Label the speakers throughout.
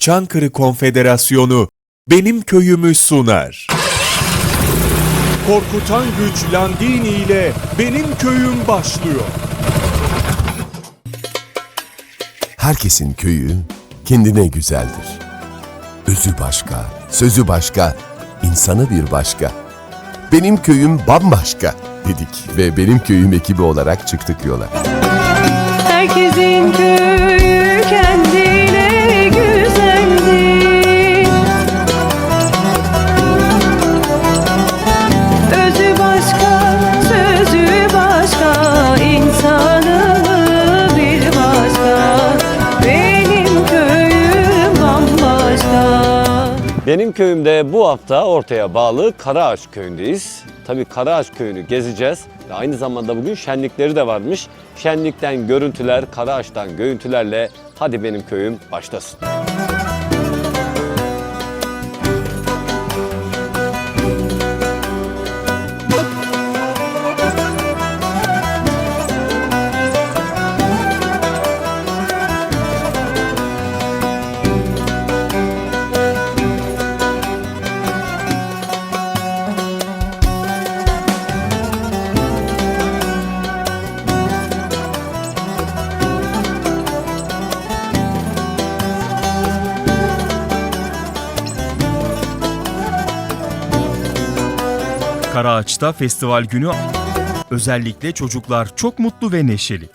Speaker 1: Çankırı Konfederasyonu Benim Köyümü sunar. Korkutan Güç Landini ile Benim Köyüm başlıyor.
Speaker 2: Herkesin köyü kendine güzeldir. Özü başka, sözü başka, insanı bir başka. Benim köyüm bambaşka dedik ve benim köyüm ekibi olarak çıktık yola.
Speaker 3: Herkesin köyü kendine Benim
Speaker 4: köyümde bu hafta ortaya bağlı Karaağaç köyündeyiz. Tabii Karaağaç köyünü gezeceğiz ve aynı zamanda bugün şenlikleri de varmış. Şenlikten görüntüler, Karaağaç'tan görüntülerle hadi benim köyüm başlasın.
Speaker 5: Karaağaç'ta festival günü özellikle çocuklar çok mutlu ve neşeli.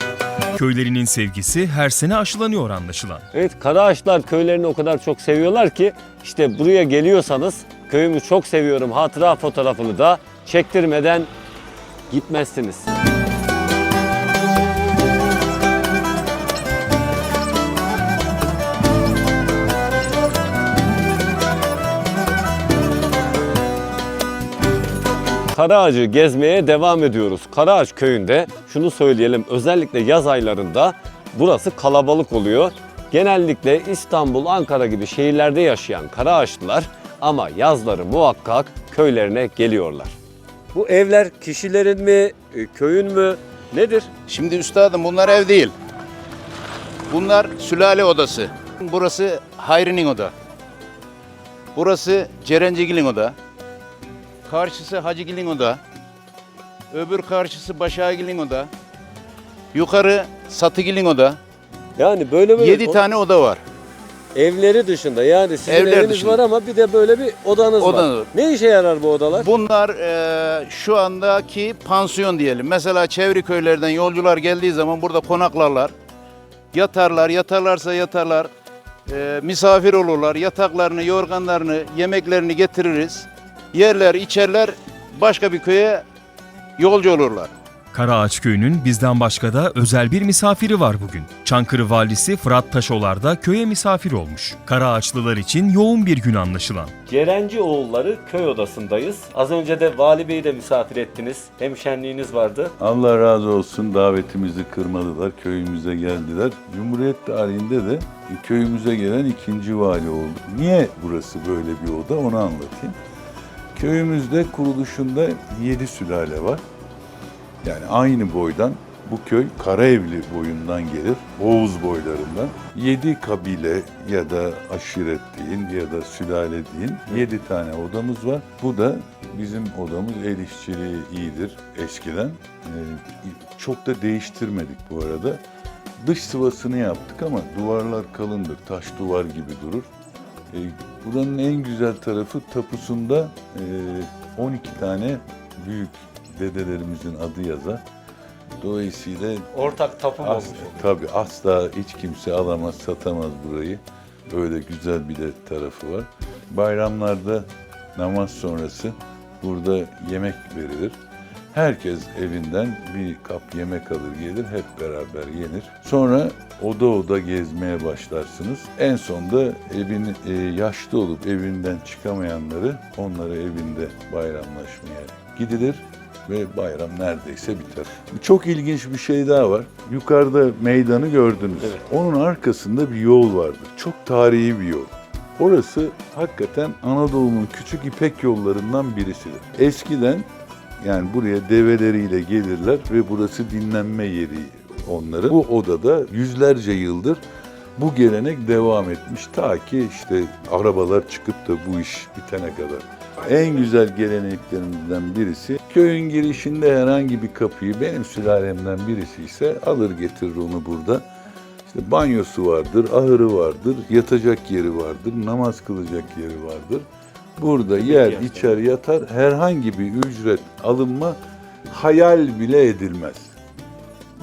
Speaker 5: Köylerinin sevgisi her sene aşılanıyor anlaşılan.
Speaker 4: Evet Karaağaçlar köylerini o kadar çok seviyorlar ki işte buraya geliyorsanız köyümü çok seviyorum hatıra fotoğrafını da çektirmeden gitmezsiniz. Karaağaç'ı gezmeye devam ediyoruz. Karaağaç köyünde şunu söyleyelim özellikle yaz aylarında burası kalabalık oluyor. Genellikle İstanbul, Ankara gibi şehirlerde yaşayan Karaağaçlılar ama yazları muhakkak köylerine geliyorlar. Bu evler kişilerin mi, e, köyün mü nedir?
Speaker 6: Şimdi üstadım bunlar ev değil. Bunlar sülale odası. Burası Hayri'nin oda. Burası Cerencigil'in oda. Karşısı Hacıgil'in oda. Öbür karşısı Başagil'in oda. Yukarı Satıgil'in oda.
Speaker 4: Yani böyle böyle
Speaker 6: 7 tane oda var.
Speaker 4: evleri dışında yani sizin
Speaker 6: Evler
Speaker 4: eviniz
Speaker 6: dışında.
Speaker 4: var ama bir de böyle bir odanız var.
Speaker 6: Odanız var.
Speaker 4: Ne işe yarar bu odalar?
Speaker 6: Bunlar eee, şu andaki pansiyon diyelim. Mesela çevre köylerden yolcular geldiği zaman burada konaklarlar. Yatarlar, yatarlarsa yatarlar. Eee, misafir olurlar. Yataklarını, yorganlarını, yemeklerini getiririz. Yerler, içerler, başka bir köye yolcu olurlar.
Speaker 5: Karaağaç köyünün bizden başka da özel bir misafiri var bugün. Çankırı valisi Fırat Taşolar da köye misafir olmuş. Karaağaçlılar için yoğun bir gün anlaşılan.
Speaker 4: Cerenci oğulları köy odasındayız. Az önce de Vali Bey'i de misafir ettiniz. Hem şenliğiniz vardı.
Speaker 7: Allah razı olsun davetimizi kırmadılar, köyümüze geldiler. Cumhuriyet tarihinde de köyümüze gelen ikinci vali oldu. Niye burası böyle bir oda onu anlatayım. Köyümüzde kuruluşunda yedi sülale var. Yani aynı boydan bu köy Karaevli boyundan gelir, Oğuz boylarından. Yedi kabile ya da aşiret deyin ya da sülale deyin. Yedi tane odamız var. Bu da bizim odamız el işçiliği iyidir eskiden. Ee, çok da değiştirmedik bu arada. Dış sıvasını yaptık ama duvarlar kalındır, taş duvar gibi durur. Ee, buranın en güzel tarafı tapusunda e, 12 tane büyük dedelerimizin adı yazar. Dolayısıyla
Speaker 4: Ortak tapum
Speaker 7: As, tabii asla hiç kimse alamaz, satamaz burayı. Öyle güzel bir de tarafı var. Bayramlarda namaz sonrası burada yemek verilir. Herkes evinden bir kap yemek alır gelir, hep beraber yenir. Sonra oda oda gezmeye başlarsınız. En sonda evin e, yaşlı olup evinden çıkamayanları onları evinde bayramlaşmaya gidilir ve bayram neredeyse biter. Çok ilginç bir şey daha var. Yukarıda meydanı gördünüz.
Speaker 4: Evet.
Speaker 7: Onun arkasında bir yol vardır. Çok tarihi bir yol. Orası hakikaten Anadolu'nun küçük ipek yollarından birisidir. Eskiden yani buraya develeriyle gelirler ve burası dinlenme yeri onların. Bu odada yüzlerce yıldır bu gelenek devam etmiş ta ki işte arabalar çıkıp da bu iş bitene kadar. En güzel geleneklerimizden birisi köyün girişinde herhangi bir kapıyı benim sülalemden birisi ise alır getirir onu burada. İşte banyosu vardır, ahırı vardır, yatacak yeri vardır, namaz kılacak yeri vardır. Burada yer, içer, yatar herhangi bir ücret alınma hayal bile edilmez.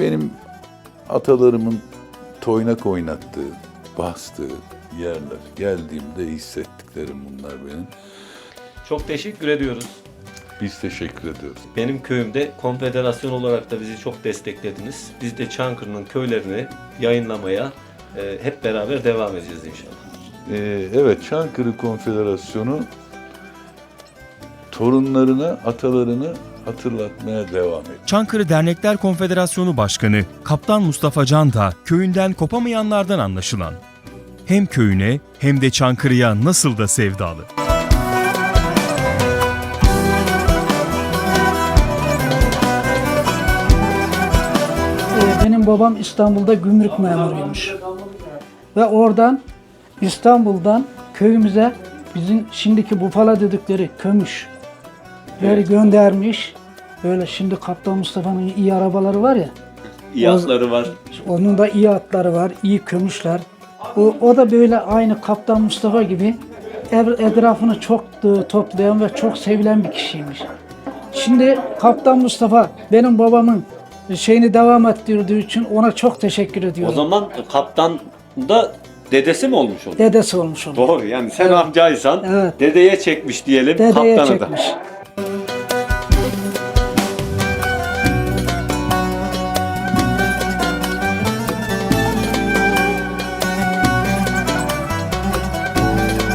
Speaker 7: Benim atalarımın toynak oynattığı, bastığı yerler. Geldiğimde hissettiklerim bunlar benim.
Speaker 4: Çok teşekkür ediyoruz.
Speaker 7: Biz teşekkür ediyoruz.
Speaker 4: Benim köyümde konfederasyon olarak da bizi çok desteklediniz. Biz de Çankırı'nın köylerini yayınlamaya e, hep beraber devam edeceğiz inşallah.
Speaker 7: Ee, evet Çankırı Konfederasyonu torunlarına, atalarını hatırlatmaya devam ediyor.
Speaker 5: Çankırı Dernekler Konfederasyonu Başkanı Kaptan Mustafa Can da köyünden kopamayanlardan anlaşılan. Hem köyüne hem de Çankırı'ya nasıl da sevdalı.
Speaker 8: Ee, Benim babam İstanbul'da gümrük memuruymuş. Ve oradan İstanbul'dan köyümüze bizim şimdiki bufala dedikleri kömüş böyle göndermiş. Böyle şimdi Kaptan Mustafa'nın iyi arabaları var ya.
Speaker 4: İyi atları var.
Speaker 8: Onun da iyi atları var, iyi kömüşler. O, o da böyle aynı Kaptan Mustafa gibi etrafını çok toplayan ve çok sevilen bir kişiymiş. Şimdi Kaptan Mustafa benim babamın şeyini devam ettirdiği için ona çok teşekkür
Speaker 4: O
Speaker 8: ediyorum.
Speaker 4: zaman kaptan da dedesi mi olmuş oldu?
Speaker 8: Dedesi olmuş onun.
Speaker 4: Doğru yani sen amcaysan
Speaker 8: Evet.
Speaker 4: dedeye çekmiş diyelim
Speaker 8: Dedeye
Speaker 4: kaptanı da.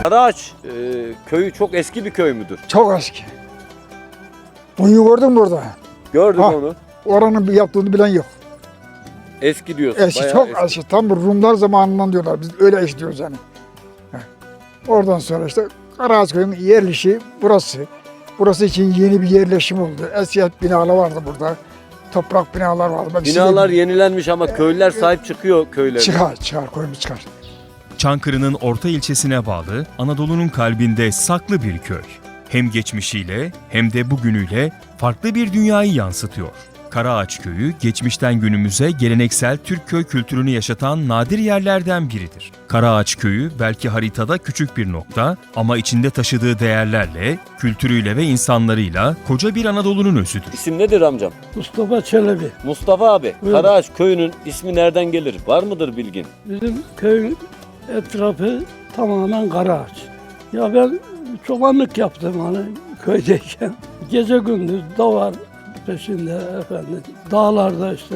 Speaker 4: Karaağaç e, köyü çok eski bir köy müdür?
Speaker 9: Çok eski. Bunu gördün mü burada?
Speaker 4: Gördüm
Speaker 9: Ha.
Speaker 4: onu.
Speaker 9: Oranın bir yaptığını bilen yok.
Speaker 4: Eski diyorsun.
Speaker 9: Eski,
Speaker 4: bayağı
Speaker 9: çok
Speaker 4: eski.
Speaker 9: eski. Tam bu Rumlar zamanından diyorlar. Biz öyle eski diyoruz yani. Heh. Oradan sonra işte Karaağaçköy'ün yerleşi burası. Burası için yeni bir yerleşim oldu. Eski binalar vardı burada. Toprak binalar vardı. Bak size-
Speaker 4: Binalar yenilenmiş ama köylüler sahip çıkıyor köylerine.
Speaker 9: Çıkar, çıkar, koymuş çıkar.
Speaker 5: Çankırı'nın orta ilçesine bağlı Anadolu'nun kalbinde saklı bir köy. Hem geçmişiyle hem de bugünüyle farklı bir dünyayı yansıtıyor. Karaağaç Köyü geçmişten günümüze geleneksel Türk köy kültürünü yaşatan nadir yerlerden biridir. Karaağaç Köyü belki haritada küçük bir nokta ama içinde taşıdığı değerlerle, kültürüyle ve insanlarıyla koca bir Anadolu'nun özüdür.
Speaker 4: İsim nedir amcam?
Speaker 10: Mustafa Çelebi.
Speaker 4: Mustafa abi.
Speaker 10: Buyurun.
Speaker 4: Karaağaç köyünün ismi nereden gelir? Var mıdır bilgin?
Speaker 10: Bizim köyün etrafı tamamen kara ağaç. Ya ben çobanlık yaptım hani köydeyken. Gece gündüz davar peşinde efendim. Dağlarda işte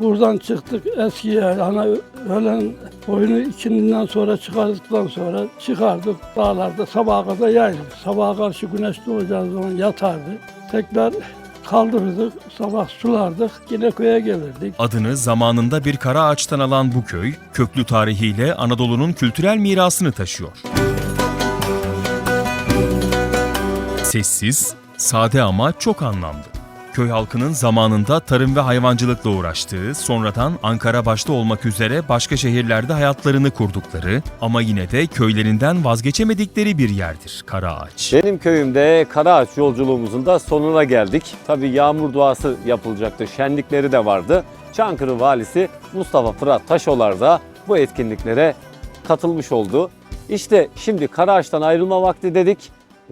Speaker 10: buradan çıktık eski yer. Hani öğlen oyunu ikindinden sonra çıkardıktan sonra çıkardık dağlarda sabaha kadar yayıldık. Sabaha karşı güneş doğacağı zaman yatardı. Tekrar kaldırırdık, sabah sulardık, yine köye gelirdik.
Speaker 5: Adını zamanında bir kara ağaçtan alan bu köy, köklü tarihiyle Anadolu'nun kültürel mirasını taşıyor. Sessiz, sade ama çok anlamlı. Köy halkının zamanında tarım ve hayvancılıkla uğraştığı, sonradan Ankara başta olmak üzere başka şehirlerde hayatlarını kurdukları ama yine de köylerinden vazgeçemedikleri bir yerdir Karaağaç.
Speaker 4: Benim köyümde Karaağaç yolculuğumuzun da sonuna geldik. Tabii yağmur duası yapılacaktı. Şenlikleri de vardı. Çankırı valisi Mustafa Fırat Taşolar da bu etkinliklere katılmış oldu. İşte şimdi Karaağaç'tan ayrılma vakti dedik.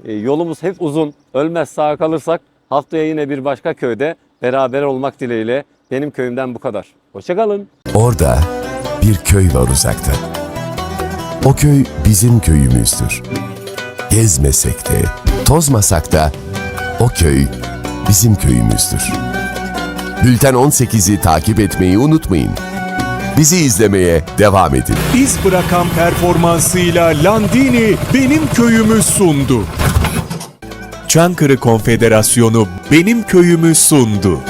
Speaker 4: E, yolumuz hep uzun. Ölmez sağ kalırsak haftaya yine bir başka köyde beraber olmak dileğiyle benim köyümden bu kadar. Hoşçakalın.
Speaker 2: Orada bir köy var uzakta. O köy bizim köyümüzdür. Gezmesek de, tozmasak da o köy bizim köyümüzdür. Bülten 18'i takip etmeyi unutmayın. Bizi izlemeye devam edin.
Speaker 1: İz bırakan performansıyla Landini benim köyümü sundu. Çankırı Konfederasyonu benim köyümü sundu.